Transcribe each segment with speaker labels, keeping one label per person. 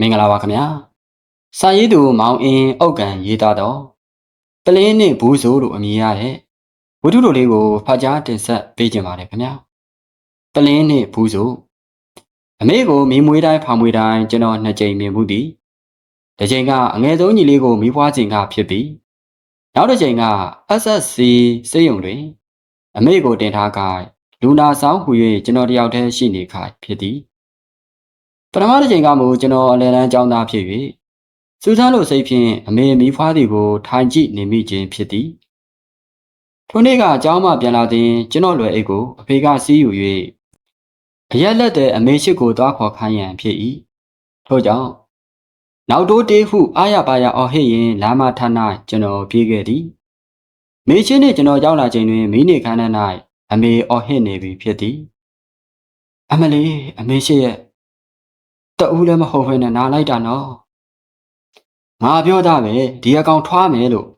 Speaker 1: မင်္ဂလာပါခင်ဗျာစာရေးသူမောင်အင်းအုတ်ကန်ရေးသားတော့ပလင်းနဲ့ဘူးဆိုလို့အမည်ရတဲ့ဝတ္ထုတို့လေးကိုဖတ်ကြားတင်ဆက်ပေးကြပါရခင်ဗျာပလင်းနဲ့ဘူးဆိုအမေကိုမီးမွေးတိုင်းဖောင်မွေးတိုင်းကျွန်တော်နှစ်ကြိမ်မြင်မှုသည်တစ်ကြိမ်ကအငယ်ဆုံးညီလေးကိုမိဖွားချိန်ကဖြစ်ပြီးနောက်တစ်ကြိမ်က SSC စေယုံတွင် အမေကိုတင်ထားကလူနာဆောင်ဟူ၍ကျွန်တော်တယောက်တည်းရှိနေခိုင်ဖြစ်သည် ပထမတစ်ချိန်ကမှကျွန်တော်အလယ်တန်းကျောင်းသားဖြစ်၍စူးစမ်းလို့စိတ်ဖြင့်အမေမိဖွားသည်ကိုထိုင်ကြည့်နေမိခြင်းဖြစ်သည်ထိုနေ့ကကျောင်းမှပြန်လာသည်ကျွန်တော်လွယ်အိတ်ကိုအဖေကစီးယူ၍အရက်လက်တဲ့အမေရှိကိုသွားခေါ်ခိုင်းရန်ဖြစ်၏ထို့ကြောင့်နောက်တိုးတေးဟုအာရပါရအော်ဟစ်ရင်လမ်းမထ၌ကျွန်တော်ပြေးခဲ့သည်မေချင်းနှင့်ကျွန်တော်ရောက်လာချိန်တွင်မိနေခန်းထဲ၌အမေအော်ဟစ်နေပြီဖြစ်သည် အမလေးအမေရှိရဲ့ တအူးလည်းမဟုတ်ဘဲနဲ့နားလိုက်တာနော်ငါပြောတာပဲဒီအကောင်ထွားမယ်လို့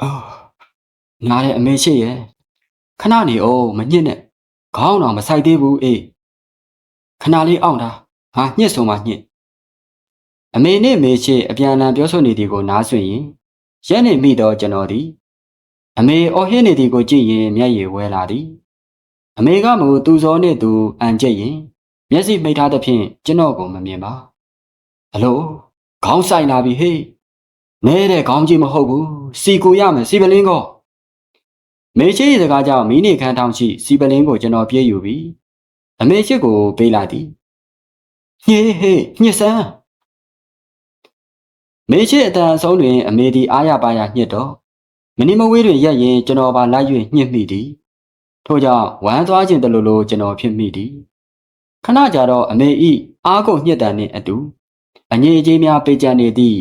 Speaker 1: အော်နားတဲ့အမေရှိရဲ့ခဏနေအောင်မညစ်နဲ့ခေါင်းတော့မဆိုင်သေးဘူးအေးခဏလေးအောင်တာဟာညှစ်ဆုံးမှညှစ်အမေနဲ့မေရှိအပြန်အလှန်ပြောဆိုနေသည်ကိုနားဆွင့်ရင်ရက်နေမိတော့ကျွန်တော်သည်အမေအော်ဟစ်နေသည်ကိုကြည့်ရင်မျက်ရည်ဝဲလာသည်အမေကမူသူစောနှင့်သူအန်ကျက်ရင် မျက်စိမိတ်ထားသဖြင့်ကျွန်တော်ကိုမမြင်ပါအလိုခေါင်းဆိုင်လာပြီဟေးနဲတဲ့ခေါင်းကြီးမဟုတ်ဘူးစီကိုရမယ်စီပလင်းကောမေရှိစကားကြောင့်မိနေခန်းထောင်ရှိစီပလင်းကိုကျွန်တော်ပြေးယူပြီးအမေရှိကိုပေးလိုက်သည်ဟေးဟေးညစ်စမ်းမေရှိအတန်အဆုံးတွင် အမေဒီအားရပါရညှစ်တော့မနီမဝေးတွင်ရက်ရင်ကျွန်တော်ပါလိုက်၍ညှစ်မိသည်ထို့ကြောင့်ဝမ်းသွားခြင်းတလို့လို့ကျွန်တော်ဖြစ်မိသည် ခဏကြာတော့အမေဤအားကိုညှက်တန်နှင့်အတူအငြိအကျေးများပေးကြနေသည့်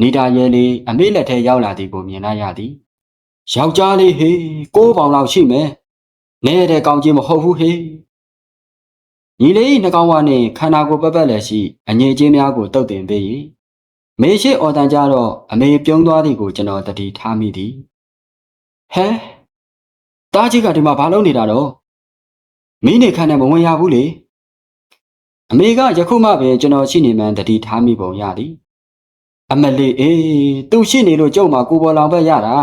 Speaker 1: နေတာရဲလေးအမေလက်ထဲရောက်လာသည်ကိုမြင်လိုက်ရသည်ယောက်ျားလေးဟေးကိုးပေါင်လောက်ရှိမယ်နဲတဲ့ကောင်းကြီးမဟုတ်ဘူးဟေးညီလေး၏နှကောင်ဝါနှင့်ခန္ဓာကိုယ်ပတ်ပတ်လည်းရှိအငြိအကျေးများကိုတုတ်တင်ပေး၏မေရှိအော်တန်ကြတော့အမေပြုံးသွားသည်ကိုကျွန်တော်တတိထားမိသည်ဟဲတားကြီးကဒီမှာဘာလုပ်နေတာတော့မင်းနေခန်းနဲ့မဝင်ရဘူးလေ အမေကယခုမှပဲကျွန်တော်ရှိနေမှန်းတတိထားမိပုံရသည်အမလေးအေးသူရှိနေလို့ကြုံမှာကိုပေါ်လောင်ဘက်ရတာ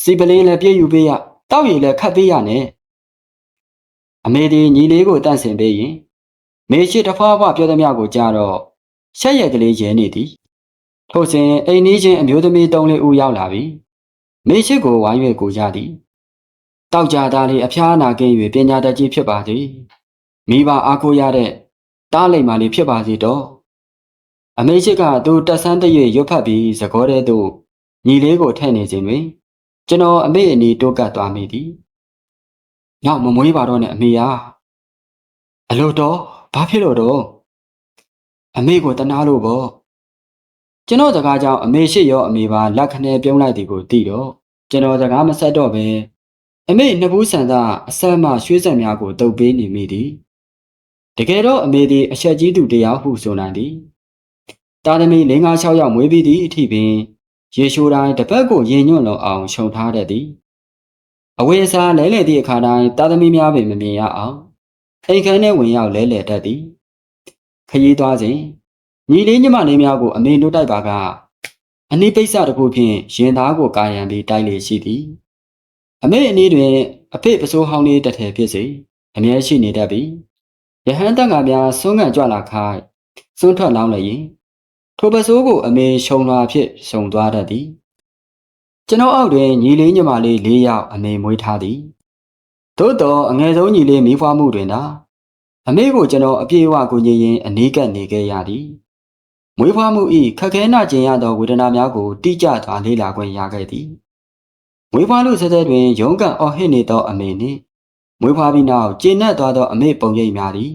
Speaker 1: စီပလင်းလည်းပြည့်ယူပေးရတောက်ရည်လည်းခတ်ပေးရနဲ့အမေဒီညီလေးကိုတန့်စင်ပေးရင်မေရှိတဖွာဖွာပြောသမျှကိုကြားတော့ရှက်ရက်ကလေးရဲနေသည်ထို့စဉ်အိမ်နီးချင်းအမျိုးသမီးတုံးလေးဦးရောက်လာပြီမေရှိကိုဝိုင်းရွယ်ကိုကြသည်တောက်ကြသားလေးအဖျားနာကင်း၍ပညာတတ်ကြီးဖြစ်ပါသည် မိဘအားကိုးရတဲ့တားလိမ့်မာလေးဖြစ်ပါစေတော့အမေရှိကသူတက်ဆန်းတရွေရွတ်ဖတ်ပြီးသကောတဲ့သို့ညီလေးကိုထဲ့နေခြင်းတွင် ကျွန်တော်အမေအနီတိုးကပ်သွားမိသည်။နောက်မမွေးပါတော့နဲ့အမေယာအလို့တော့ဘာဖြစ်လို့တော့အမေကိုတနာလို့ပေါ့ကျွန်တော်စကားကြောင့်အမေရှိရောအမေပါလက်ခနဲပြုံးလိုက်သည်ကိုသိတော့ကျွန်တော်စကားမဆက်တော့ပဲအမေနှစ်ဘူးဆန်သာအဆက်မှရွှေဆက်များကိုတုပ်ပေးနေမိသည် တကယ်တော့အမေသည်အချက်ကြီးသူတရားဟုဆိုနိုင်သည်တာသမီ၄၅၆ယောက်မွေးပြီးသည့်အထိပင်ရေရှိုးတိုင်းတစ်ပတ်ကိုရင်ညွန့်လုံအောင်ခြုံထားတတ်သည်အဝေးအစားလဲလှယ်သည့်အခါတိုင်းတာသမီများပင်မမြင်ရအောင်အိမ်ခန်းထဲဝင်ရောက်လဲလှယ်တတ်သည်ခရီးသွားစဉ်ညီလေးညီမလေးများကိုအမေတို့တိုက်ပါကအနိပိဿတစ်ခုဖြင့်ရင်သားကိုကာယံပြီးတိုက်လေရှိသည်အမေအနည်းတွင်အဖေပစိုးဟောင်းလေးတစ်ထည်ဖြစ်စေအမြဲရှိနေတတ်ပြီး ရဟန်းတန်ကများစွန့်ငံ့ကြွလာခိုင်းစွန့်ထွက်လောင်းလည်းရင်ထိုပစိုးကိုအမေရှုံလာဖြစ်ရှုံသွားတတ်သည်ကျွန်တော်အောက်တွင်ညီလေးညီမလေး၄ယောက်အမေမွေးထားသည်သို့တော့အငယ်ဆုံးညီလေးမိဖွားမှုတွင်သာအမေကိုကျွန်တော်အပြေအဝကိုညင်ရင်အနီးကပ်နေခဲ့ရသည်မွေးဖွားမှု၏ခက်ခဲနာကျင်ရသောဝေဒနာများကိုတိကျစွာလေ့လာခွင့်ရခဲ့သည်မွေးဖွားလို့ဆက်တဲ့တွင်ရုံးကန်အော်ဟစ်နေသောအမေနှင့် မွေးဖွားပြီးနောက်ကျဉ်တ်သွားသောအမေပုံရိပ်များသည်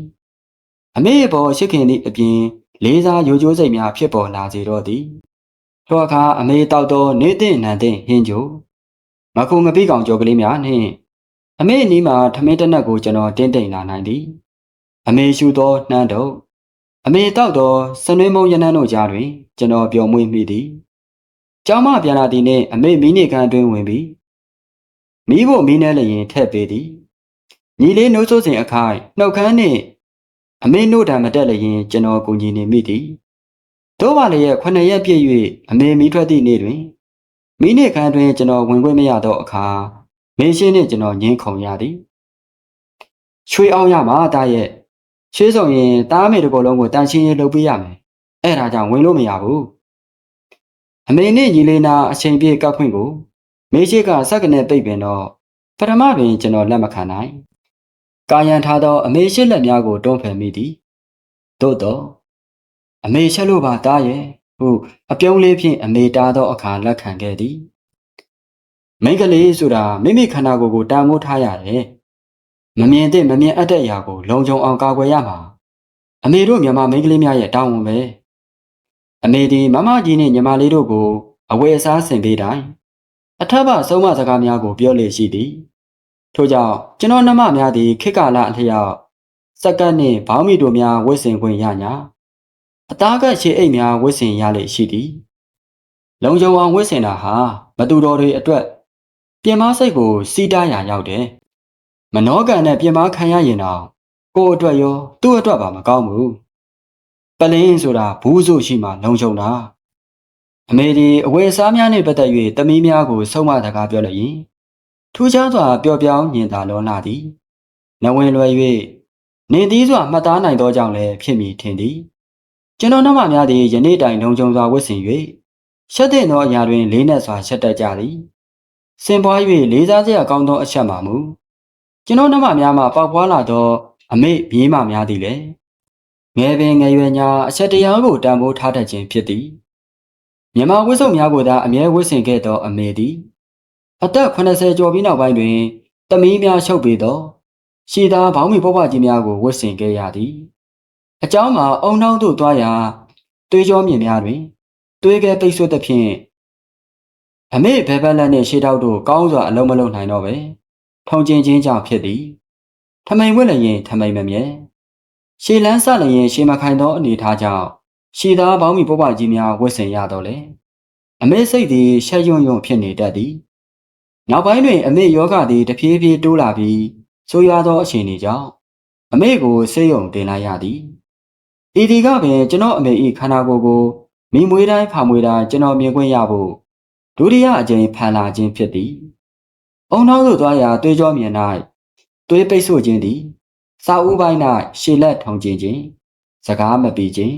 Speaker 1: အမေအပေါ်ရှိခင်သည့်အပြင်လေးစားရိုးကျိုးစိတ်များဖြစ်ပေါ်လာစေတော့သည်ထိုအခါအမေတောက်သောနေသည့်နန်သည့်ဟင်းကြိုမခုငပိကောင်ကြော်ကလေးများနှင့်အမေအနီးမှာထမင်းတနက်ကိုကျွန်တော်တင်းတိမ်လာနိုင်သည်အမေရှူသောနှမ်းတော့အမေတောက်သောစနွေးမုံရနန်းတို့ကြားတွင် ကျွန်တော်ပျော်မွေ့မိသည်ကျောင်းမပြန်လာသည်နှင့်အမေမိနေခန်းအတွင်းဝင်ပြီးမိဖို့မိနေလျင်ထက်ပေသည် ညီလေးနှိုးဆိုးစဉ်အခိုင်နှုတ်ခမ်းနှင့်အမေနို့တံမတက်လျင်ကျွန်တော်ကူညီနေမိသည်တို့ပါလေရဲ့ခုနှစ်ရက်ပြည့်၍အမေမိထွက်သည့်နေ့တွင်မိနစ်ခန့်တွင်ကျွန်တော်ဝင်ခွင့်မရသောအခါမေရှင်းနှင့်ကျွန်တော်ငင်းခုန်ရသည်ရွှေအောင်ရမှာတားရဲ့ရွှေစုံရင်တားမေတစ်ကိုယ်လုံးကိုတန်ရှင်းရေးလုပ်ပေးရမယ်အဲ့ဒါကြောင့်ဝင်လို့မရဘူးအမေနဲ့ညီလေးနာအချိန်ပြည့်ကပ်ခွင့်ကိုမေရှိကစက္ကနေပိတ်ပင်တော့ပထမတွင်ကျွန်တော်လက်မခံနိုင် ကာယံထားသော အမေရှိလက်များကိုတွန်းဖယ်မိသည်သို့တော့အမေချက်လို့ပါတားရဲ့ဟုအပြုံးလေးဖြင့်အမေတားသောအခါလက်ခံခဲ့သည်မိန်းကလေးဆိုတာမိမိခန္ဓာကိုယ်ကိုတာမိုးထားရတယ်မမြင်သင့်မမြင်အပ်တဲ့အရာကိုလုံခြုံအောင်ကာကွယ်ရမှာအမေတို့မြန်မာမိန်းကလေးများရဲ့တာဝန်ပဲအမေဒီမမကြီးနဲ့ညီမလေးတို့ကိုအဝယ်အစားဆင်ပေးတိုင်းအထက်ဘဆုံးမစကားများကိုပြောလေရှိသည် ထို့ကြောင့်ကျွန်တော်နှမများသည်ခေတ်ကာလအလျောက်စက္ကန့်နှင့်ဘောင်းမီတို့များဝတ်ဆင်ခွင့်ရညာအသားကရှေအိတ်များဝတ်ဆင်ရလေရှိသည်လုံခြုံအောင်ဝတ်ဆင်တာဟာမတူတော်တွေအတွက်ပြင်မစိတ်ကိုစီးတားရာရောက်တယ်မနောကံနဲ့ပြင်မခံရရင်တော့ကိုယ်အတွက်ရောသူ့အတွက်ပါမကောင်းဘူးပလင်းဆိုတာဘူးဆိုရှိမှလုံခြုံတာအမေဒီအဝယ်စားများနဲ့ပတ်သက်၍တမီးများကိုဆုံးမတကားပြောလိုက်ရင် ထူးခြားစွာပျော်ပြောင်းညင်သာလောလာသည်နဝင်လွယ်၍နေသီးစွာမှတ်သားနိုင်သောကြောင့်လည်းဖြစ်မည်ထင်သည်ကျွန်တော်နှမများသည်ယနေ့တိုင်လုံခြုံစွာဝတ်ဆင်၍ရှက်တဲ့သောအရာတွင်လေးနက်စွာရှက်တတ်ကြသည်စင်ပွား၍လေးစားစရာကောင်းသောအချက်မှမူကျွန်တော်နှမများမှပေါက်ပွားလာသော အမိမြေးမများသည်လည်းငယ်ပင်ငယ်ရွယ်ညာအချက်တရားကိုတန်ဖိုးထားတတ်ခြင်းဖြစ်သည်မြမဝိစုံများကိုသာအမြဲဝတ်ဆင်ခဲ့သောအမေသည် အသက်80ကျော်ပြီးနောက်ပိုင်းတွင်တမီးများရှုပ်ပေသောရှည်သားဘောင်းမီပုပ္ပကြီးများကိုဝတ်ဆင်ခဲ့ရသည်အเจ้าမှာအုံနှောင်းသို့သွားရာသွေးကြောမြင်များတွင်သွေးကဲပိတ်ဆို့သဖြင့်အမေဘဲဘက်လက်နှင့်ရှေးတောက်တို့ကောင်းစွာအလုံးမလုံးနိုင်တော့ပဲထုံကျင်ချင်းကြောင့်ဖြစ်သည်ထမိန်ဝက်လည်းရင်ထမိန်မမြဲရှေလန်းဆလည်းရင်ရှေမခိုင်သောအနေထားကြောင့်ရှည်သားဘောင်းမီပုပ္ပကြီးများဝတ်ဆင်ရတော့လေအမေစိတ်သည်ရှက်ယွံ့ယွံ့ဖြစ်နေတတ်သည် နောက်ပိုင်းတွင် အမေယောဂသည်တဖြည်းဖြည်းတိုးလာပြီးဆိုးရွားသောအခြေအနေကြောင့်အမေကိုဆေးရုံတင်လိုက်ရသည်ဤဒီကပင်ကျွန်တော်အမေ၏ခန္ဓာကိုယ်ကိုမိမွေးတိုင်းဖာမွေးတိုင်းကျွန်တော်မြင်ခွင့်ရဖို့ဒုတိယအကြိမ်ဖန်လာခြင်းဖြစ်သည်။အုံနောက်သို့သွားရာသွေးကြောမြင်၌သွေးပိတ်ဆို့ခြင်းသည်စာအုပ်ပိုင်း၌ရှည်လက်ထုံခြင်းခြင်းစကားမပီခြင်း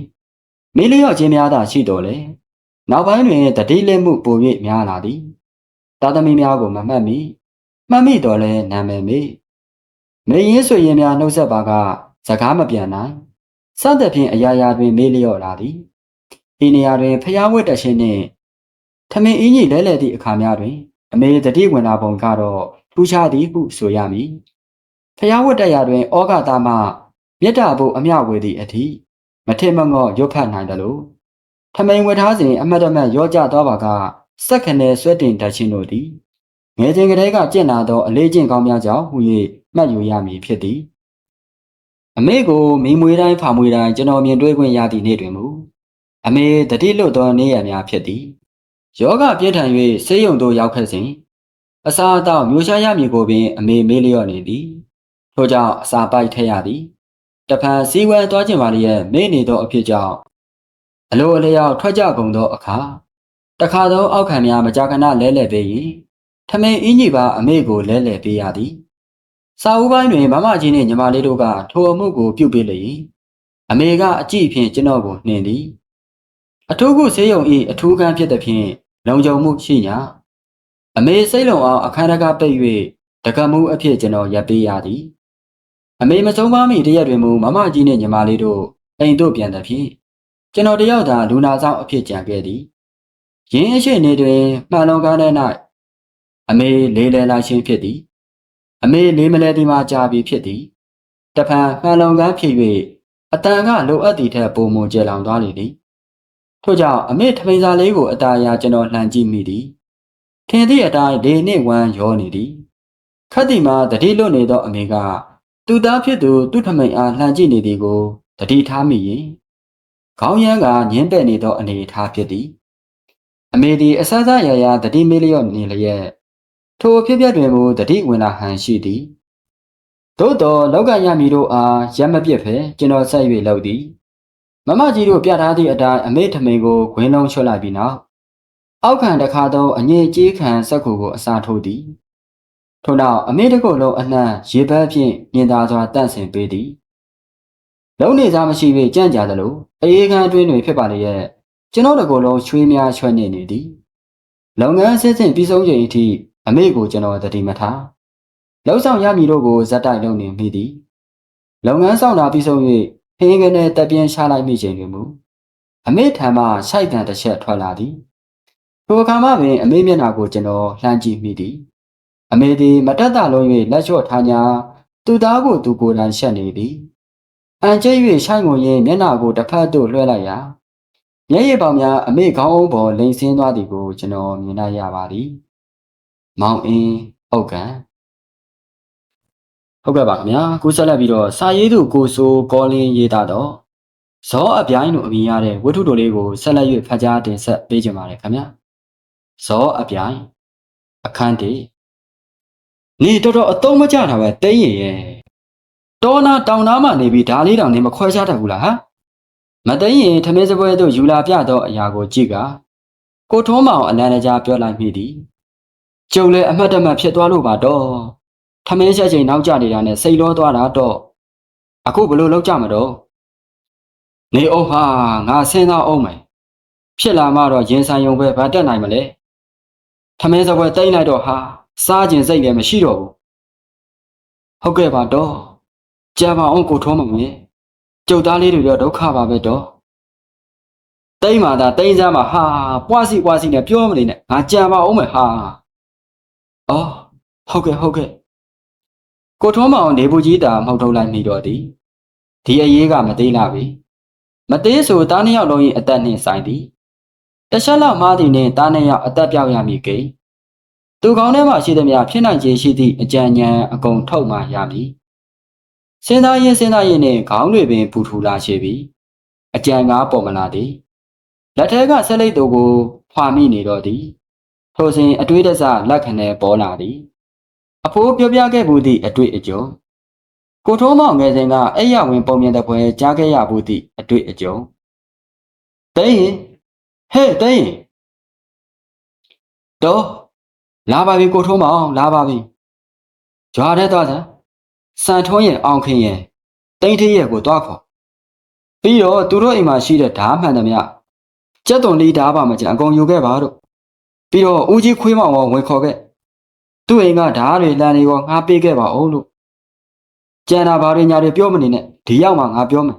Speaker 1: မေးလျော့ခြင်းများသာရှိတော်လေနောက်ပိုင်းတွင်တတိလက်မှုပို၍များလာသည် တာသမီများကိုမမှတ်မိမှတ်မိတော်လဲနာမည်မေးမေရင်းဆွေရင်များနှုတ်ဆက်ပါကစကားမပြန်နိုင်စသဖြင့်အရာရာတွင်မေးလျော့လာသည်ဤနေရာတွင်ဖျားဝတ်တရှင်နှင့်ထမင်းအင်းကြီးလဲလှယ်သည့်အခါများတွင် အမေတတိဝင်လာပုံကတော့ထူးခြားသည်ဟုဆိုရမည်ဖျားဝတ်တရာတွင်ဩဃတာမှမြတ်တာဘုအမျှဝေသည့်အထိမထင်မငော့ရွတ်ဖတ်နိုင်တယ်လို့ထမိန်ဝတ်ထားစဉ်အမတ်တမတ်ရောကြသွားပါက စက်ခနဲ့ဆွဲတင်တတ်ခြင်းတို့သည်ငယ်စဉ်ကတည်းကကျင့်လာသောအလေးကျင့်ကောင်းများကြောင့်ဟူ၍မှတ်ယူရမည်ဖြစ်သည်အမေကိုမိမွေတိုင်းဖာမွေတိုင်းကျွန်တော်မြင်တွေ့ခွင့်ရသည့်နေ့တွင်မူအမေတတိလွတ်သောနေ့ရက်များဖြစ်သည်ယောဂပြည့်ထန်၍ဆေးရုံသို့ရောက်ခဲ့စဉ်အစာအသောက်မျိုးရှားရမည်ကိုပင်အမေမေးလျော့နေသည်ထို့ကြောင့်အစာပိုက်ထည့်ရသည်တဖန်စီဝဲသွားခြင်းပါလျက်မေ့နေသောအဖြစ်ကြောင့်အလိုအလျောက်ထွက်ကြကုန်သောအခါ တခါသောအောက်ခံများမကြာခဏလဲလှယ်ပေး၏ထမင်းအင်းကြီးပါအမေကိုလဲလှယ်ပေးရသည်စာအုပ်ပိုင်းတွင်မမကြီးနှင့်ညီမလေးတို့ကထိုအမှုကိုပြုတ်ပေးလေ၏အမေကအကြည့်ဖြင့်ကျွန်တော်ကိုနှင်သည်အထူးခုဆေးရုံ၏အထူးခန်းဖြစ်သည်ဖြင့်လုံခြုံမှုရှိညာအမေစိတ်လုံအောင်အခမ်းတကားပိတ်၍တကမှုအဖြစ်ကျွန်တော်ရပ်ပေးရသည်အမေမဆုံးပါမီတရက်တွင်မူမမကြီးနှင့်ညီမလေးတို့အိမ်သို့ပြန်သည်ဖြင့်ကျွန်တော်တယောက်သာလူနာဆောင်အဖြစ်ကြံခဲ့သည် ရင်းအရှိနေတွင်မှန်လုံးကားတဲ့၌အမေလေးလဲလာခြင်းဖြစ်သည် အမေလေးမလဲဒီမှာကြာပြီဖြစ်သည်တဖန်မှန်လုံးကားဖြစ်၍အတန်ကလိုအပ်သည့်ထက်ပိုမိုကျယ်လောင်သွားလေသည်ထို့ကြောင့်အမေထမိန်စာလေးကိုအတားအရာကျွန်တော်လှန်ကြည့်မိသည်ထင်သည့်အတိုင်းလေနှင့်ဝမ်းရောနေသည်ခတ်တီမှာတတိလွတ်နေသောအမေကသူသားဖြစ်သူသူ့ထမိန်အားလှန်ကြည့်နေသည်ကိုတတိထားမိရင်ခေါင်းရမ်းကညင်းတဲ့နေသောအနေအထားဖြစ်သည် အမေသည်အဆဆရရတတိမေးလျော့နေလျက်ထိုအဖြစ်ပြတွင်မူတတိဝင်လာဟန်ရှိသည်သို့တော်လောက်ကရမီတို့အားရက်မပြစ်ဖဲကျွန်တော်ဆက်၍လုပ်သည်မမကြီးတို့ပြထားသည့်အတိုင်းအမေထမိန်ကိုဂွင်းလုံးချွတ်လိုက်ပြီးနောက်အောက်ခံတစ်ခါသောအငြိကြီးခံစက်ကူကိုအစာထိုးသည်ထို့နောက်အမေတကုတ်လုံးအနှံ့ရေဘက်ဖြင့်မြင်သာစွာတန့်စင်ပေးသည်လုံးနေစားမရှိ၍ကြံ့ကြာသလိုအေးခမ်းအတွင်းတွင်ဖြစ်ပါလေရဲ့ ကျွန်တော်တကုတ်လုံးချွေးများချွတ်နေနေသည်လုပ်ငန်းအစစ်စစ်ပြီးဆုံးချိန်အထိအမေကိုကျွန်တော်တတိမထားလောက်ဆောင်ရမည်တို့ကိုဇက်တိုက်လုပ်နေမိသည်လုပ်ငန်းဆောင်တာပြီးဆုံး၍ဟင်းကနေတက်ပြင်းရှာလိုက်မိချိန်တွင်မူအမေထံမှရှိုက်တန်တစ်ချက်ထွက်လာသည်ထိုအခါမှပင်အမေမျက်နှာကိုကျွန်တော်လှမ်းကြည့်မိသည်အမေသည်မတက်တာလုံး၍လက်လျှော့ထားညာသူသားကိုသူကိုယ်တိုင်ရှက်နေသည်အန်ကျဲ၍ရှိုက်ငုံရင်မျက်နှာကိုတစ်ဖက်သို့လွှဲလိုက်ရာ မျက်ရည်ပေါင်များအမေခေါင်းအုံးပေါ်လိမ်ဆင်းသွားသည်ကိုကျွန်တော်မြင်လိုက်ရပါသည်မောင်အင်းအုတ်ကန်ဟုတ်ကဲ့ပါခင်ဗျာကိုဆက်လက်ပြီးတော့စာရေးသူကိုဆိုကောလင်းရေးသားတော့ဇောအပြိုင်းတို့အမည်ရတဲ့ဝတ္ထုတော်လေးကိုဆက်လက်၍ဖတ်ကြားတင်ဆက်ပေးကြပါရခင်ဗျာဇောအပြိုင်းအခန်းတီနေတော်တော်အတုံးမကြတာပဲတိမ့်ရင်ရဲ့တောနာတောင်နာမှနေပြီးဒါလေးတောင်နေမခွဲခြားတတ်ဘူးလားဟ မ်မသိရင်ထမင်းစပွဲတို့ယူလာပြတော့အရာကိုကြည့်ကကိုထုံးမောင်အလန်းတကြားပြောလိုက်မိသည်ကျုပ်လည်းအမှတ်တမဲ့ဖြစ်သွားလို့ပါတော့ထမင်းချက်ချိန်နောက်ကျနေတာနဲ့စိတ်လောသွားတာတော့အခုဘလို့လောက်ကြမတော့နေအောင်ဟာငါစဉ်းစားအောင်မယ်ဖြစ်လာမှတော့ရင်ဆိုင်ုံပဲဗတ်တက်နိုင်မလဲထမင်းစပွဲတိမ့်လိုက်တော့ဟာစားခြင်းစိတ်လည်းမရှိတော့ဘူးဟုတ်ကဲ့ပါတော့ကြာပါအောင်ကိုထုံးမောင်ရဲ့ ကျုပ်သားလေးတွေတော့ဒုက္ခပါပဲတော့တိမ့်မာတာတိမ့်စမ်းမှာဟာပွားစီပွားစီနဲ့ပြောမနေနဲ့ငါကြံပါအောင်မယ်ဟာအော်ဟုတ်ကဲ့ဟုတ်ကဲ့ကိုထုံးမောင်နေဘူးကြီးတာမဟုတ်ထုတ်လိုက်မိတော့သည်ဒီအရေးကမသေးလာပြီမသေးဆိုတားနှစ်ယောက်လုံး၏အသက်နှင့်ဆိုင်သည်တခြားလောက်မားသည်နှင့်တားနှစ်ယောက်အသက်ပြောက်ရမည်ကိသူကောင်းထဲမှာရှိသည်များဖြစ်နိုင်ခြေရှိသည့်အကြံဉာဏ်အကုန်ထုတ်မှရမည် စဉ်းစားရင်စဉ်းစားရင်နှင့်ခေါင်းတွေပင်ပူထူလာရှိပြီအကြံကားပေါ်မလာသည်လက်ထဲကဆက်လိတ်တို့ကိုဖွာမိနေတော့သည်ထိုစဉ်အတွေးတစလက်ခနဲ့ပေါ်လာသည်အဖိုးပြောပြခဲ့မှုသည့်အတွေ့အကြုံကိုထုံးမောင်ငယ်စဉ်ကအဲ့ရဝင်ပုံမြင်တဲ့ပွဲကြားခဲ့ရမှုသည့်အတွေ့အကြုံတိန်ဟဲ့တိန်တော့လာပါပြီကိုထုံးမောင်လာပါပြီကြွားတဲ့သွားစမ်း စံထွန်းရဲ့အောင်ခင်ရဲ့တိန်ထရဲ့ကိုသွားခေါ်ပြီးတော့သူတို့အိမ်မှာရှိတဲ့ဓားမှန်သမျှကြက်သွန်လေးဓားပါမကျန်အကုန်ယူခဲ့ပါတော့ပြီးတော့ဦးကြီးခွေးမောင်ကဝင်ခေါ်ခဲ့သူ့အိမ်ကဓားတွေလမ်းတွေရောငါပေးခဲ့ပါအောင်လို့ကျန်တာဘာတွေညာတွေပြောမနေနဲ့ဒီရောက်မှငါပြောမယ်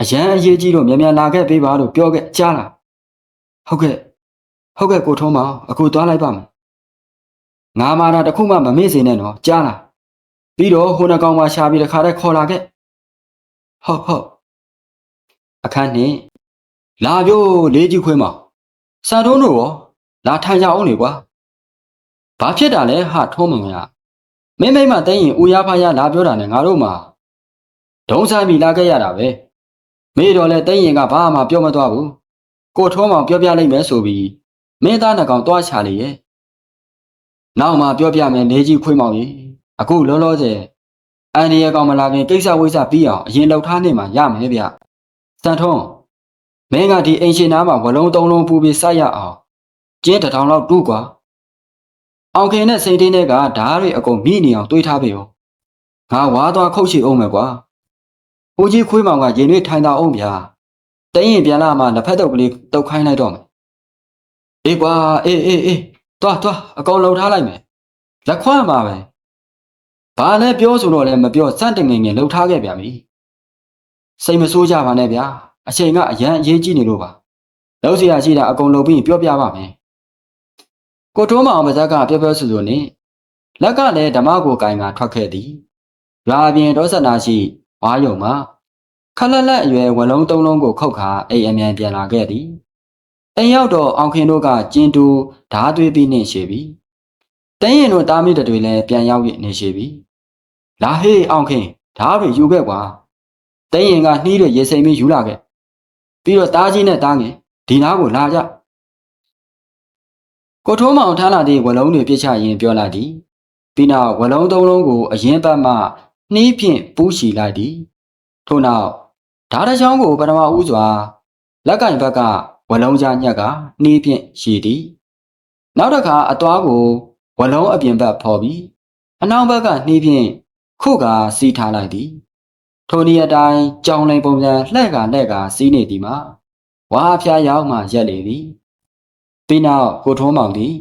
Speaker 1: အရန်အရေးကြီးလို့မြန်မြန်လာခဲ့ပေးပါလို့ပြောခဲ့ကြားလားဟုတ်ကဲ့ဟုတ်ကဲ့ကိုထုံးမောင်အခုသွားလိုက်ပါမယ်ငါမာတာတခုမှမမေ့စေနဲ့နော်ကြားလား ပြီးတော့ဟိုနှကောင်မှာရှာပြီးတခါတည်းခေါ်လာခဲ့ဟုတ်ဟုတ်အခန်းနဲ့လာပြိုးလေးကြီးခွေးမစာထုံးတို့ရောလာထိုင်ကြအောင်လေကွာဘာဖြစ်တာလဲဟာထုံးမငါမင်းမိမတဲရင်ဦးရဖားရလာပြောတာနဲ့ငါတို့မှဒုံဆိုင်ပြီးလာခဲ့ရတာပဲမေးတော့လဲတဲရင်ကဘာမှပြောမသွားဘူးကိုထုံးမောင်ပြောပြလိုက်မယ်ဆိုပြီးမင်းသားနှကောင်တွားချလေရဲ့နောက်မှပြောပြမယ်လေးကြီးခွေးမောင်ကြီး အခုလောလောဆယ်အန်ဒီရကောင်မလာခင်ကိစ္စဝိစ္စပြီးအောင်အရင်လောက်ထားနေမှရမယ်ဗျစံထုံးမင်းကဒီအိမ်ရှင်သားမှာဝလုံးသုံးလုံးပူပြီးစိုက်ရအောင်ကျင်းတစ်ထောင်လောက်တူးကွာအောင်ခင်နဲ့စိန်တင်းတွေကဓားတွေအကုန်မိနေအောင်တွေးထားပေရောငါဝါသွားခုတ်ချအောင်မယ်ကွာဦးကြီးခွေးမောင်ကရင်တွေထိုင်တာအောင်ဗျာတင်းရင်ပြန်လာမှလက်ဖက်တုပ်ကလေးတုပ်ခိုင်းလိုက်တော့မယ်အေးကွာအေးအေးအေးသွားသွားအကောင်လုံထားလိုက်မယ်လက်ခွမ်းမှာပဲ ဘာလဲပြောဆိုတော့လည်းမပြောစန့်တင်ငင်ငင်လှုပ်ထားခဲ့ပြန်ပြီစိတ်မဆိုးကြပါနဲ့ဗျာအချိန်ကအရန်အရေးကြီးနေလို့ပါလောက်စရာရှိတာအကုန်လုံးပြီးပြောပြပါမယ်ကိုတိုးမအောင်ပါဇက်ကပြောပြောဆိုဆိုနဲ့လက်ကလည်းဓမ္မကိုကိုင်ကထွက်ခဲ့သည်ရာပြင်ဒေါသနာရှိဝါယုံမှာခက်လက်လက်အရွယ်ဝလုံးသုံးလုံးကိုခုတ်ခါအိမ်အမြန်ပြန်လာခဲ့သည်အိမ်ရောက်တော့အောင်ခင်တို့ကကျင်းတူဓာသွေးပြီးနှင့်ရှိပြီး တင်းရင်တို့တားမိတွေလည်းပြန်ရောက်ရနေရှိပြီလာဟေးအောင်ခင်ဓားတွေယူခဲ့ကွာတင်းရင်ကနှီးတွေရေစိမ်ပြီးယူလာခဲ့ပြီးတော့တားကြီးနဲ့တားငယ်ဒီနားကိုလာကြကိုထိုးမောင်ထမ်းလာသည့်ဝလုံးတွေပြစ်ချရင်ပြောလာသည်ပြီးနောက်ဝလုံးသုံးလုံးကိုအရင်ဘက်မှနှီးဖြင့်ပူးချီလိုက်သည်ထို့နောက်ဓာတ်တစ်ချောင်းကိုပထမဦးစွာလက်ကင်ဘက်ကဝလုံးကြားညက်ကနှီးဖြင့်ရှည်သည်နောက်တစ်ခါအသွားကို ဝလုံးအပြင်ဘက်ဖော်ပြီးအနောက်ဘက်ကနှီးဖြင့်ခုကစီးထားလိုက်သည်ထိုနည်းအတိုင်းကြောင်လိန်ပုံစံလှဲ့ကလှဲ့ကစီးနေသည်မှာဝါဖျားရောက်မှရက်လေသည်ပြီးနောက်ကိုထုံးမောင်သည်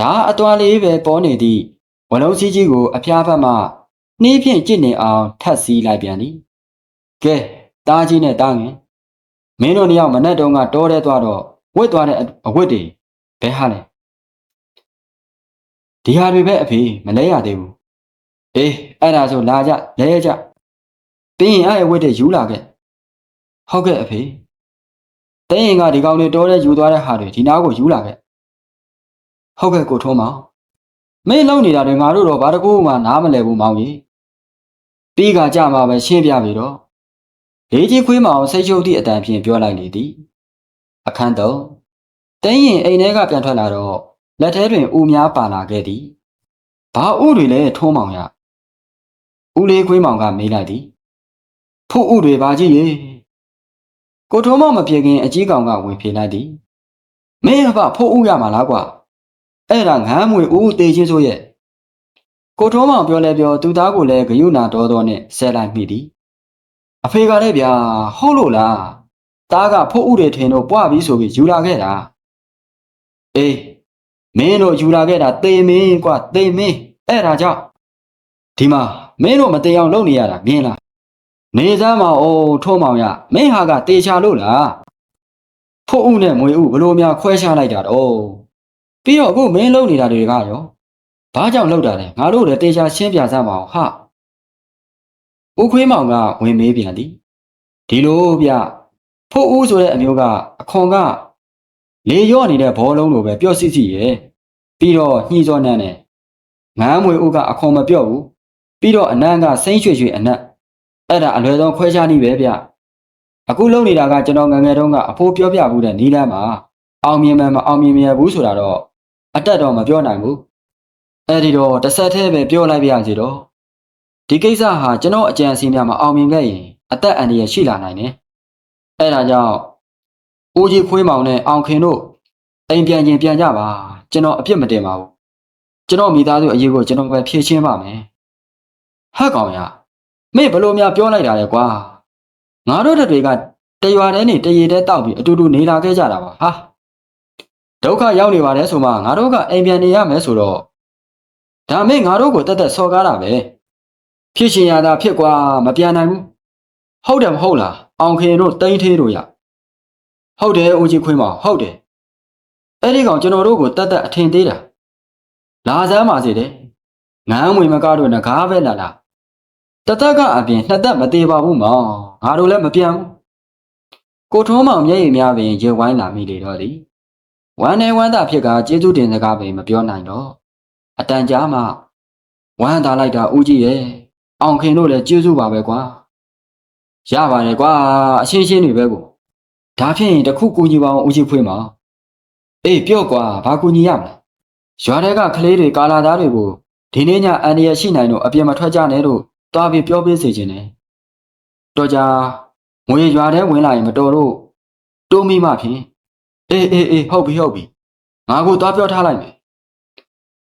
Speaker 1: ဒါအသွားလေးပဲပေါ်နေသည့်ဝလုံးစီးကြီးကိုအဖျားဘက်မှနှီးဖြင့်ကြည့်နေအောင်ထပ်စီးလိုက်ပြန်သည်ကဲတားကြီးနဲ့တားငင်မင်းတို့နှစ်ယောက်မနဲ့တုန်းကတောထဲသွားတော့ဝစ်သွားတဲ့အဝတ်တွေဘယ်ဟာလဲ ဒီဟာတွေပဲအဖေမလဲရသေးဘူးအေးအဲ့ဒါဆိုလာကြလဲကြပြီးရင်အဲ့အဝတ်တွေယူလာခဲ့ဟုတ်ကဲ့အဖေတဲ့ရင်ကဒီကောင်တွေတောထဲယူသွားတဲ့ဟာတွေဒီနားကိုယူလာခဲ့ဟုတ်ကဲ့ကိုထုံးမောင်မင်းလုံနေတာတွေငါတို့တော့ဘာတကူမှနားမလဲဘူးမောင်ကြီးပြီးကကြမှာပဲရှင်းပြပြီတော့လေးကြီးခွေးမအောင်စိတ်ချုပ်သည့်အတန်ဖြင့်ပြောလိုက်လေသည်အခန်းတော့တင်းရင်အိမ်ထဲကပြန်ထွက်လာတော့ လက်ထဲတွင်ဦးများပါလာခဲ့သည်ဘာဥတွေလဲထုံးမောင်ရဦးလေးခွေးမောင်ကမေးလိုက်သည်ဖို့ဥတွေဘာကြီးရေကိုထုံးမောင်မပြေခင်အကြီးကောင်ကဝင်ဖြေလိုက်သည်မင်းအဖဖို့ဥရမှာလားကွာအဲ့ဒါငမ်းမွေဦးဦးသေးချင်းဆိုရဲ့ကိုထုံးမောင်ပြောလဲပြောသူသားကိုလည်းဂယုနာတော်တော်နဲ့ဆဲလိုက်မိသည်အဖေကလည်းဗျာဟုတ်လို့လားသားကဖို့ဥတွေထင်တော့ပွားပြီးဆိုပြီးယူလာခဲ့တာအေး မင်းတို့ယူလာခဲ့တာသေမင်းကွာသေမင်းအဲ့ဒါကြောင့်ဒီမှာမင်းတို့မတေအောင်လုပ်နေရတာမြင်လားနေသားမအိုးထုံးမောင်ရမင်းဟာကတေချာလို့လားဖို့ဥနဲ့မွေဥဘလို့များခွဲခြားလိုက်တာတော့ပြီးတော့အခုမင်းလုပ်နေတာတွေကရောဘာကြောင့်လုပ်တာလဲငါတို့လည်းတေချာရှင်းပြစမ်းပါအောင်ဟာဦးခွေးမောင်ကဝင်မေးပြန်သည်ဒီလိုဗျဖို့ဥဆိုတဲ့အမျိုးကအခွန်က လေရော့နေတဲ့ဘောလုံးလိုပဲပျော့စီစီရဲ့ပြီးတော့ညှိစောနှမ်းနဲ့ငမ်းမွေဥကအခွန်မပြော့ဘူးပြီးတော့အနံ့ကစိမ့်ရွှေရွှေအနက်အဲ့ဒါအလွယ်ဆုံးခွဲခြားနည်းပဲဗျအခုလုံနေတာကကျွန်တော်ငငယ်တုန်းကအဖိုးပြောပြဘူးတဲ့နီးလမ်းမှာအောင်မြင်မှမအောင်မြင်မြဲဘူးဆိုတာတော့အတက်တော့မပြောနိုင်ဘူးအဲ့ဒီတော့တစ်ဆက်တည်းပဲပြောလိုက်ပြရစီတော့ဒီကိစ္စဟာကျွန်တော်အကြံစီများမအောင်မြင်ခဲ့ရင်အသက်အန္တရာယ်ရှိလာနိုင်တယ်အဲ့ဒါကြောင့် ဦးကြီးခွေးမောင်နဲ့အောင်ခင်တို့အိမ်ပြန်ချင်းပြန်ကြပါကျွန်တော်အပြစ်မတင်ပါဘူးကျွန်တော်မိသားစုအရေးကိုကျွန်တော်ပဲဖြေရှင်းပါမယ်ဟက်ကောင်ရမင်းဘလို့များပြောလိုက်တာလဲကွာငါတို့တွေကတရွာတဲနေတရေတဲတောက်ပြီးအတူတူနေလာခဲ့ကြတာပါဟာဒုက္ခရောက်နေပါတယ်ဆိုမှငါတို့ကအိမ်ပြန်နေရမယ်ဆိုတော့ဒါမင်းငါတို့ကိုတက်တက်စော်ကားတာပဲဖြစ်ရှင်ရတာဖြစ်ကွာမပြန်နိုင်ဘူးဟုတ်တယ်မဟုတ်လားအောင်ခင်တို့တိမ့်သေးတို့ရ ဟုတ်တယ်ဦးကြီးခွင်းမဟုတ်တယ်အဲ့ဒီကောင်ကျွန်တော်တို့ကိုတက်တက်အထင်သေးတာလာစမ်းပါစေတယ်ငန်းဝင်မကားတို့ငကားပဲလာလာတသက်ကအပြင်နှစ်သက်မသေးပါဘူးမောင်ငါတို့လည်းမပြန်ဘူးကိုထုံးမောင်မျက်ရည်များပင်ရေဝိုင်းလာမိလေတော့သည်ဝမ်းနေဝမ်းသာဖြစ်ကကျေးဇူးတင်စကားပင်မပြောနိုင်တော့အတန်ကြားမှဝမ်းသာလိုက်တာဦးကြီးရဲ့အောင်ခင်တို့လည်းကျေးဇူးပါပဲကွာရပါတယ်ကွာအချင်းချင်းတွေပဲကို ဒါဖြင့်တခုကူညီပါအောင်ဦးကြီးဖွေးမှာအေးပြော့ကွာဘာကူညီရမလဲရွာထဲကကလေးတွေကာလာသားတွေကိုဒီနေ့ညအန်ဒီရရှိနိုင်တော့အပြင်မထွက်ကြနဲ့လို့တွားပြီးပြောပေးစေခြင်းနဲ့တော်ကြငွေရွာထဲဝင်လာရင်မတော်တော့တိုးမိမှဖြင့်အေးအေးအေးဟုတ်ပြီဟုတ်ပြီငါကိုတွားပြောထားလိုက်မယ်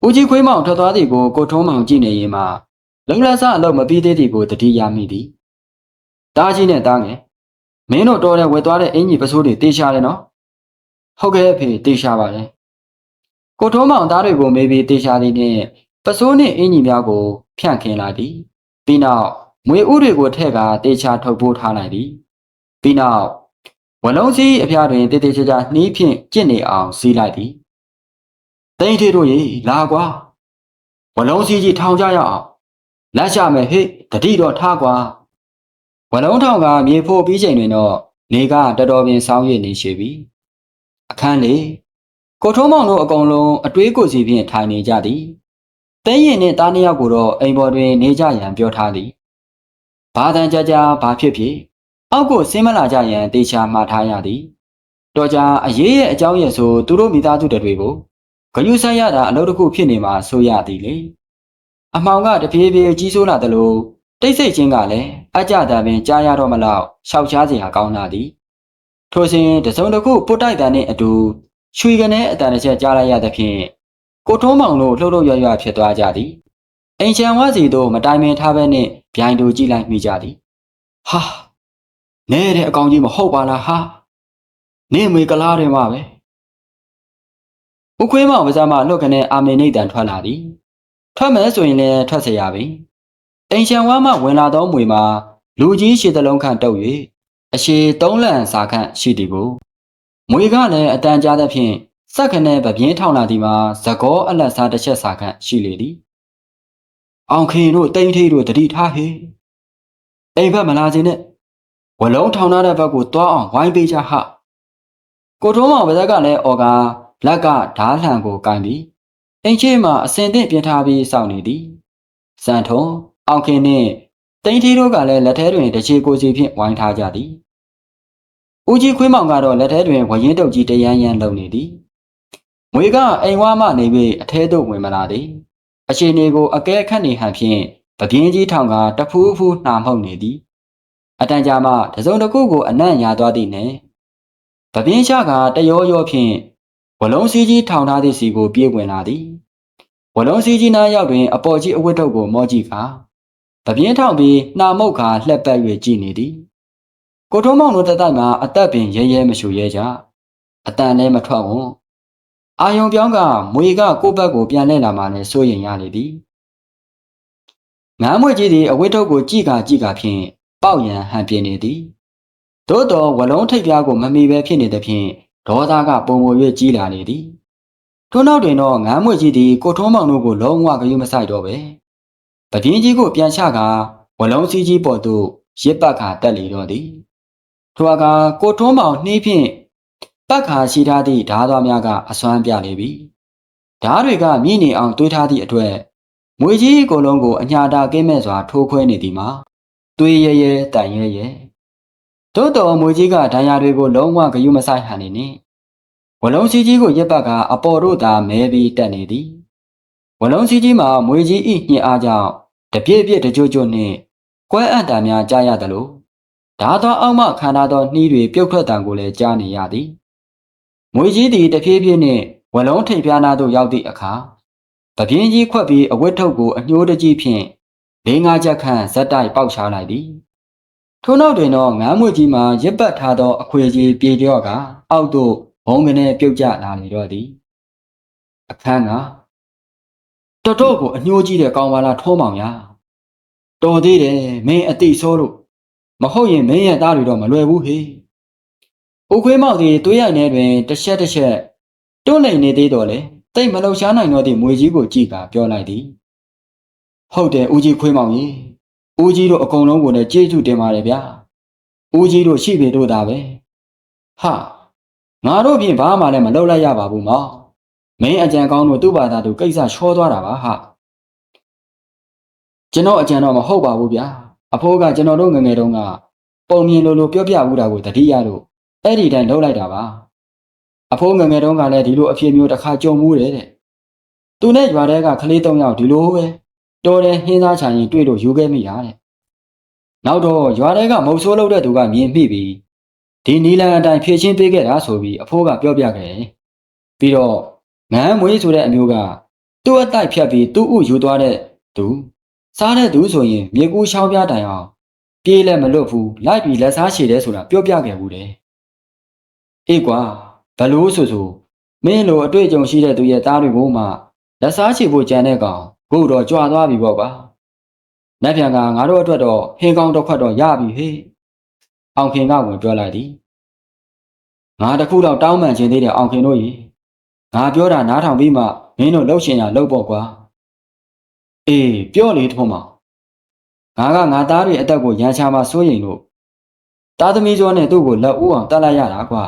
Speaker 1: ဦးကြီးခွေးမောင်ထွက်သွားသည်ကိုကိုထုံးမောင်ကြည့်နေရင်မှလုံလဆအလုပ်မပြီးသေးသည်ကိုတတိယမိသည်တားကြီးနဲ့တားငယ် မင်းတို့တော်တဲ့ဝယ်သွားတဲ့အင်ကြီးပစိုးတွေတေးရှာတယ်နော်ဟုတ်ကဲ့ဖေတေးရှာပါတယ်ကိုထုံးမောင်သားတွေကိုမေးပြီးတေးရှာသည်နှင့်ပစိုးနှင့်အင်ကြီးများကိုဖြန့်ခင်းလိုက်သည်ပြီးနောက်မွေဥတွေကိုထည့်ကာတေချာထုတ်ပိုးထားလိုက်သည်ပြီးနောက်ဝလုံးစီးအဖျားတွင်တေးသေးချာချာနှီးဖြင့်ကျင့်နေအောင်စီးလိုက်သည်တိန်ထေတို့ရေလာကွာဝလုံးစီးကြီးထောင်ကြရအောင်လက်ချမယ်ဟေ့တတိတော့ထားကွာ ဝလုံးထောင်ကမြေဖို့ပြီးချိန်တွင်တော့နေကတော်တော်ပင်ဆောင်းရည်နေရှိပြီအခန်းလေးကိုထုံးမောင်တို့အကုန်လုံးအတွေးကိုစီဖြင့်ထိုင်နေကြသည်တဲရင်နှင့်တားနှစ်ယောက်ကိုတော့အိမ်ပေါ်တွင်နေကြရန်ပြောထားသည်ဘာတန်ကြကြဘာဖြစ်ဖြစ်အောက်ကိုဆင်းမလာကြရန်တေချာမှားထားရသည်တော်ကြာအရေးရဲ့အကြောင်းရဲ့ဆိုသူတို့မိသားစုတွေကိုဂယုဆိုင်ရတာအလုပ်တစ်ခုဖြစ်နေမှာဆိုရသည်လေအမှောင်ကတပြေးပြေးကြီးဆိုးလာသလို တိတ်ဆိတ်ချင်းကလည်းအကြတာပင်ကြားရတော့မလောက်ရှောက်ချားစရာကောင်းလာသည်ထိုစဉ်တစုံတစ်ခုပုတ်တိုက်တာနှင့်အတူရွှေကနေအတန်တစ်ချက်ကြားလိုက်ရသဖြင့်ကိုထုံးမောင်တို့လှုပ်လှုပ်ရွရွဖြစ်သွားကြသည်အိမ်ချံဝစီတို့မတိုင်ပင်ထားဘဲနှင့်ဗျိုင်တူကြည့်လိုက်မိကြသည်ဟာနဲတဲ့အကောင်ကြီးမဟုတ်ပါလားဟာနေမေကလားတယ်မှာပဲဦးခွေးမောင်ပါးစပ်မှလှုပ်ခနဲ့အာမေနိတ်တန်ထွက်လာသည်ထွက်မယ်ဆိုရင်လည်းထွက်เสียရပြီ အိမ်ချံဝါမှဝင်လာသောမွေမှာလူကြီးရှည်သလုံးခန့်တုပ်၍အရှိသုံးလန့်စာခန့်ရှိသည်ကိုမွေကလည်းအတန်ကြားသဖြင့်စက်ခနဲ့ပပြင်းထောင်လာသည်မှာသကောအလက်စားတစ်ချက်စာခန့်ရှိလေသည်အောင်ခင်တို့တိမ့်ထိတို့တတိထားဟေအိမ်ဘက်မလာစေနဲ့ဝလုံးထောင်ထားတဲ့ဘက်ကိုတွားအောင်ဝိုင်းပေးကြဟကိုထုံးမောင်ပါးစပ်ကလည်းအော်ကာလက်ကဓားလှန်ကိုကင်ပြီးအိမ်ချေမှအစင်သင့်ပြင်ထားပြီးစောင့်နေသည်စံထုံ အောင်ခင်နှင့်တိန်ထီတို့ကလည်းလက်ထဲတွင်တချေကိုစီဖြင့်ဝိုင်းထားကြသည်ဦးကြီးခွေးမောင်ကတော့လက်ထဲတွင်ဝရင်တုပ်ကြီးတရမ်းရမ်းလုံနေသည်ငွေကအိမ်ဝါမှနေပြီးအထဲသို့ဝင်မလာသည်အချိန်တွေကိုအကဲခတ်နေဟန်ဖြင့်ပပြင်းကြီးထောင်ကတဖူးဖူးနှာမှုတ်နေသည်အတန်ကြာမှတစုံတစ်ခုကိုအနံ့ညာသွားသည်နှင့်ပပြင်းချကတရောရောဖြင့်ဝလုံးစည်းကြီးထောင်ထားသည့်စီကိုပြေးဝင်လာသည်ဝလုံးစည်းကြီးနားရောက်တွင်အပေါ်ကြီးအဝတ်ထုတ်ကိုမောကြည့်ခါ ပပြင်းထောင်ပြီးနှာမုတ်ခါလှက်ပတ်၍ကြည့်နေသည်ကိုထုံးမောင်တို့တတိုက်မှာအသက်ပင်ရဲရဲမရှူရဲကြအတန်လည်းမထွက်ဝွန်အာယုံပြောင်းကမွေကကိုယ့်ဘက်ကိုပြန်လှည့်လာမှလည်းစိုးရင်ရလေသည်ငမ်းမွေကြီးသည်အဝတ်ထုတ်ကိုကြည့်ကာကြည့်ကာဖြင့်ပေါက်ရန်ဟန်ပြနေသည်သို့တော်ဝလုံးထိပ်ပြားကိုမမီပဲဖြစ်နေသဖြင့်ဒေါသကပုံမ၍ကြီးလာနေသည်ထို့နောက်တွင်တော့ငမ်းမွေကြီးသည်ကိုထုံးမောင်တို့ကိုလုံးဝဂရုမစိုက်တော့ပဲ ပပြင်းကြီးကိုပြန်ချကာဝလုံးစည်းကြီးပေါ်သို့ရစ်ပတ်ခါတက်လေတော့သည်ထိုအခါကိုထုံးမောင်နှီးဖြင့်ပတ်ခါရှိထားသည့်ဓားသွားများကအစွမ်းပြလေပြီဓားတွေကမြင့်နေအောင်တွေးထားသည့်အတွက်မွေကြီးကိုလုံးကိုအညာတာကင်းမဲ့စွာထိုးခွဲနေသည်မှာသွေးရဲရဲတန်ရဲရဲသို့တော်မွေကြီးကဒဏ်ရာတွေကိုလုံးဝဂယုမဆိုင်ဟန်နေနှင့်ဝလုံးစီကြီးကိုရက်ပတ်ကအပေါ်တို့သာမဲပြီးတက်နေသည် ဝလုံးစီကြီးမှာမွေကြီးဤညှင်အားကြောင့်တပြည့်ပြည့်တကြွကြွနှင့်ကွဲအံ့တာများကြားရသလိုဓာသောအောက်မှခံထားသောနှီးတွေပြုတ်ထွက်တံကိုလည်းကြားနေရသည်မွေကြီးသည်တဖြည်းဖြည်းနှင့်ဝလုံးထိပ်ပြားနာသို့ရောက်သည့်အခါပပြင်းကြီးခွက်ပြီးအဝတ်ထုတ်ကိုအညှိုးတကြီးဖြင့်လေးငါးချက်ခန့်ဇက်တိုက်ပေါက်ချလိုက်သည်ထို့နောက်တွင်တော့ငမ်းမွေကြီးမှာရစ်ပတ်ထားသောအခွေကြီးပြေလျော့ကအောက်သို့ဘုံကနေပြုတ်ကျလာလေတော့သည်အခန်းက တော်တော့ကိုအညှိုးကြီးတဲ့ကောင်ပါလားထုံးမောင်ရတော်သေးတယ်မင်းအတိဆိုးလို့မဟုတ်ရင်မင်းရဲ့သားတွေတော့မလွယ်ဘူးဟေးဦးခွေးမောက်သည်သွေးရိုက်ထဲတွင်တစ်ချက်တစ်ချက်တွန်းနေနေသေးတော့လေတိတ်မလုံရှားနိုင်တော့သည့်မွေကြီးကိုကြည့်ကပြောလိုက်သည်ဟုတ်တယ်ဦးကြီးခွေးမောင်ကြီးဦးကြီးတို့အကုန်လုံးကိုလည်းကျေးဇူးတင်ပါတယ်ဗျာဦးကြီးတို့ရှိပေတို့သာပဲဟာငါတို့ဖြင့်ဘာမှလည်းမလုပ်လိုက်ရပါဘူးမောင် မင်းအကြံကောင်းတို့သူ့ဘာသာသူကိစ္စချောသွားတာပါဟာကျွန်တော်အကြံတော့မဟုတ်ပါဘူးဗျာအဖိုးကကျွန်တော်တို့ငငယ်တုန်းကပုံမြင်လိုလိုပြောပြဘူးတာကိုတတိယလို့အဲ့ဒီတိုင်းလုပ်လိုက်တာပါအဖိုးငငယ်တုန်းကလည်းဒီလိုအဖြစ်မျိုးတစ်ခါကြုံမှုတယ်တဲ့သူနဲ့ရွာထဲကကလေး၃ယောက်ဒီလိုပဲတော်တယ်ဟင်းသားချင်ရင်တွေ့လို့ယူခဲ့မိတာတဲ့နောက်တော့ရွာထဲကမုတ်ဆိုးလုပ်တဲ့သူကမြင်မိပြီးဒီနီလန်အတိုင်းဖြည့်ချင်းပေးခဲ့တာဆိုပြီးအဖိုးကပြောပြခဲ့တယ်ပြီးတော့ ငန်းမွေးဆိုတဲ့အမျိုးကသူ့အတိုက်ဖြတ်ပြီးသူ့ဥယူသွားတဲ့သူစားတဲ့သူဆိုရင်မြေကူးချောင်းပြတိုင်အောင်ပြေးလည်းမလွတ်ဘူးလိုက်ပြီးလက်စားရှည်တယ်ဆိုတာပြောပြခဲ့ဘူးတယ်အေးကွာဘလို့ဆိုဆိုမင်းလိုအတွေ့အကြုံရှိတဲ့သူရဲ့သားတွေကိုမှလက်စားချေဖို့ကြံတဲ့ကောင်ခုတော့ကြွာသွားပြီပေါ့ကွာ။နတ်ပြန်ကငါတို့အတွက်တော့ဟင်းကောင်းတစ်ခွက်တော့ရပြီဟေ့။အောင်ခင်ကဝင်ပြောလိုက်သည်။ငါတခုတော့တောင်းပန်ခြင်းသေးတယ်အောင်ခင်တို့ကြီး။ ငါပြောတာနားထောင်ပြီးမှမင်းတို့လှုပ်ရှင်ရလှုပ်ပေါ့ကွာ။အေးပြောလေထုံးမ။ငါကငါသားတွေအသက်ကိုရန်ချမှာစိုးရင်လို့သားသမီးကျော်နဲ့သူ့ကိုလက်ဦးအောင်တတ်လိုက်ရတာကွာ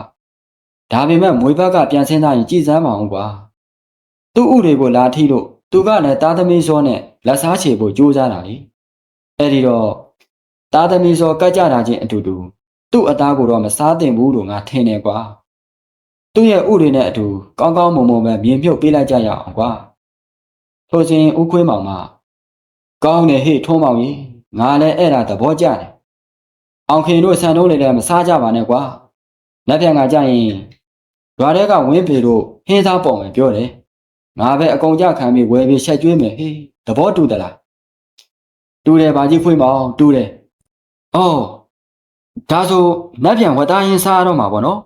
Speaker 1: ။ဒါပေမဲ့မွေဘက်ကပြန်ဆင်းသားရင်ကြည်စမ်းမအောင်ကွာ။သူ့ဥတွေကိုလာထိလို့သူကလည်းသားသမီးစောနဲ့လက်စားချေဖို့ကြိုးစားတာလေအဲ့ဒီတော့သားသမီးစောကတ်ကြတာချင်းအတူတူသူ့အသားကိုတော့မစားသင့်ဘူးလို့ငါထင်တယ်ကွာ သူ့ရဲ့ဥတွေနဲ့အတူကောင်းကောင်းမွန်မွန်ပဲမြင်မြုပ်ပေးလိုက်ကြရအောင်ကွာထိုစဉ်ဦးခွေးမောင်ကကောင်းတယ်ဟေ့ထုံးမောင်ကြီးငါလည်းအဲ့ဒါသဘောကျတယ်အောင်ခင်တို့ဆန်တုံးလေးလည်းမစားကြပါနဲ့ကွာလက်ပြန်ကကြရင်ရွာထဲကဝင်းပေတို့ဟင်းသားပုံမယ်ပြောတယ်ငါပဲအကုန်ကြခံပြီးဝယ်ပြီးဆက်ကျွေးမယ်ဟေးသဘောတူသလားတူတယ်ဘာကြီးဖွင့်ပါအောင်တူတယ်အော်ဒါဆိုလက်ပြန်ဝတ်သားရင်စားရတော့မှာပေါ့နော်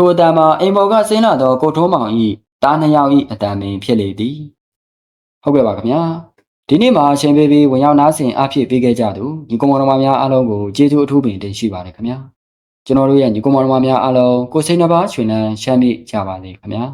Speaker 1: ထိုအတန်မှာအိမ်ပေါ်ကဆင်းလာတော့ကိုထုံးမောင်ဤတားနှစ်ယောက်ဤအတန်ပင်ဖြစ်လေသည်ဟုတ်ကဲ့ပါခင်ဗျာဒီနေ့မှာအချိန်ပေးပြီးဝင်ရောက်နားဆင်အားဖြည့်ပေးခဲ့ကြသူညီကောင်မောင်နှမများအားလုံးကိုကျေးဇူးအထူးပင်တင်ရှိပါတယ်ခင်ဗျာကျွန်တော်တို့ရဲ့ညီကောင်မောင်နှမများအားလုံးကိုယ်စိတ်နှပါချွေနှံရှမ်းမိကြပါစေခင်ဗျာ